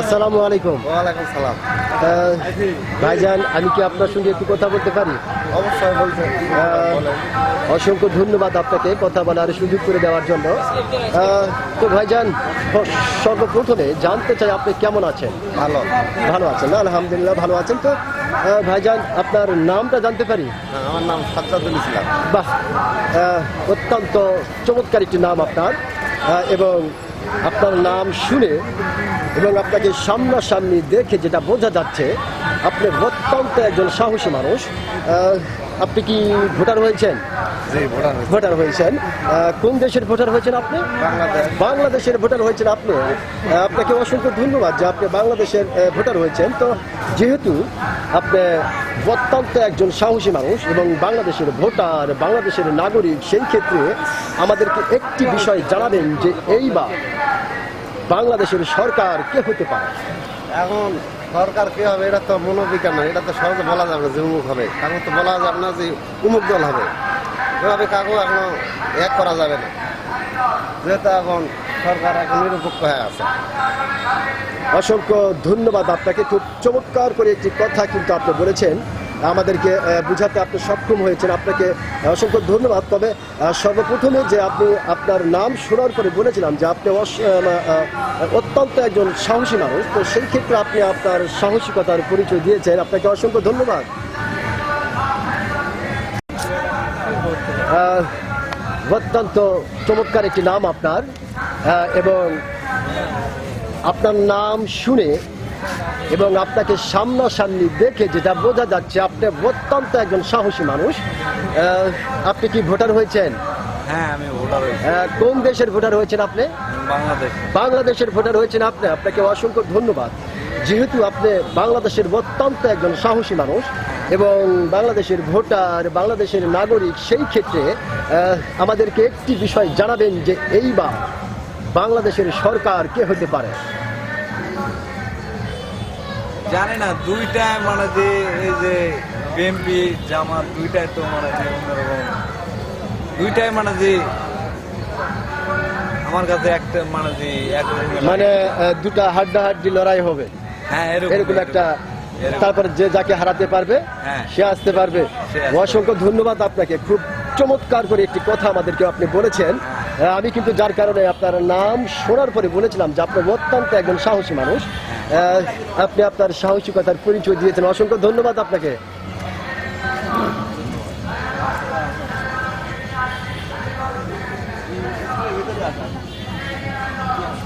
আসসালামু আলাইকুম। ওয়ালাইকুম সালাম ভাইজান আমি কি আপনার সঙ্গে একটু কথা বলতে পারি? অবশ্যই বলছে আহ, অসংখ্য ধন্যবাদ আপনাকে কথা বলার সুযোগ করে দেওয়ার জন্য। তো ভাইজান সর্বপ্রথমে জানতে চাই আপনি কেমন আছেন? ভালো। ভালো আছেন আলহামদুলিল্লাহ ভালো আছেন। তো ভাইজান আপনার নামটা জানতে পারি? হ্যাঁ, আমার নাম সাজ্জাদুল ইসলাম। বাহ অত্যন্ত চমৎকার একটি নাম আপনার এবং আপনার নাম শুনে এবং আপনাকে সামনাসামনি দেখে যেটা বোঝা যাচ্ছে আপনি অত্যন্ত একজন সাহসী মানুষ। আপনি কি ভোটার হয়েছেন? ভোটার হয়েছেন। কোন দেশের ভোটার হয়েছেন আপনি? বাংলাদেশের ভোটার হয়েছেন আপনি। আপনাকে অসংখ্য ধন্যবাদ যে আপনি বাংলাদেশের ভোটার হয়েছেন। তো যেহেতু আপনি অত্যন্ত একজন সাহসী মানুষ এবং বাংলাদেশের ভোটার বাংলাদেশের নাগরিক সেই ক্ষেত্রে আমাদেরকে একটি বিষয় জানাবেন যে এইবার বাংলাদেশের সরকার কে হতে পারে? এখন সরকার কি হবে এটা তো মনোবিজ্ঞান না এটা তো সহজে বলা যাবে না যে উমুক হবে। কারণ তো বলা যাবে না যে উমুক দল হবে। এভাবে কাকু, এখনও এক করা যাবে না। যেহেতু এখন সরকার এখন নিরপেক্ষ হয়ে আছে। অসংখ্য ধন্যবাদ আপনাকে। খুব চমৎকার করে একটি কথা কিন্তু আপনি বলেছেন। আমাদেরকে বুঝাতে আপনি সক্ষম হয়েছেন। আপনাকে অসংখ্য ধন্যবাদ। তবে সর্বপ্রথমে যে আপনি আপনার নাম শোনার পরে বলেছিলাম যে আপনি অত্যন্ত একজন সাহসী মানুষ। তো সেই ক্ষেত্রে আপনি আপনার সাহসিকতার পরিচয় দিয়েছেন। আপনাকে অসংখ্য ধন্যবাদ। অত্যন্ত চমৎকার একটি নাম আপনার এবং আপনার নাম শুনে এবং আপনাকে সামনাসামনি দেখে যেটা বোঝা যাচ্ছে আপনি অত্যন্ত একজন সাহসী মানুষ। আপনি কি ভোটার হয়েছেন? হ্যাঁ আমি ভোটার কোন দেশের ভোটার হয়েছেন আপনি? বাংলাদেশ। বাংলাদেশের ভোটার হয়েছেন আপনি। আপনাকে অসংখ্য ধন্যবাদ। যেহেতু আপনি বাংলাদেশের অত্যন্ত একজন সাহসী মানুষ এবং বাংলাদেশের ভোটার বাংলাদেশের নাগরিক সেই ক্ষেত্রে আমাদেরকে একটি বিষয় জানাবেন যে এইবার বাংলাদেশের সরকার কে হতে পারে? জানে না দুইটাই মানে যে এই যে বিএনপি জামাত দুইটাই তো মানে যে অন্যরকম। দুইটাই মানে যে আমার কাছে একটা মানে যে মানে দুটা হাড্ডাহাড্ডি লড়াই হবে। এরকম এরকম একটা। তারপরে যে যাকে হারাতে পারবে হ্যাঁ। সে আসতে পারবে। অসংখ্য ধন্যবাদ আপনাকে। খুব চমৎকার করে একটি কথা আমাদেরকে আপনি বলেছেন। হ্যাঁ। আমি কিন্তু যার কারণে আপনার নাম শোনার পরে বলেছিলাম যে আপনার অত্যন্ত একজন সাহসী মানুষ। আপনি আপনার সাহসিকতার পরিচয় দিয়েছেন। অসংখ্য ধন্যবাদ আপনাকে।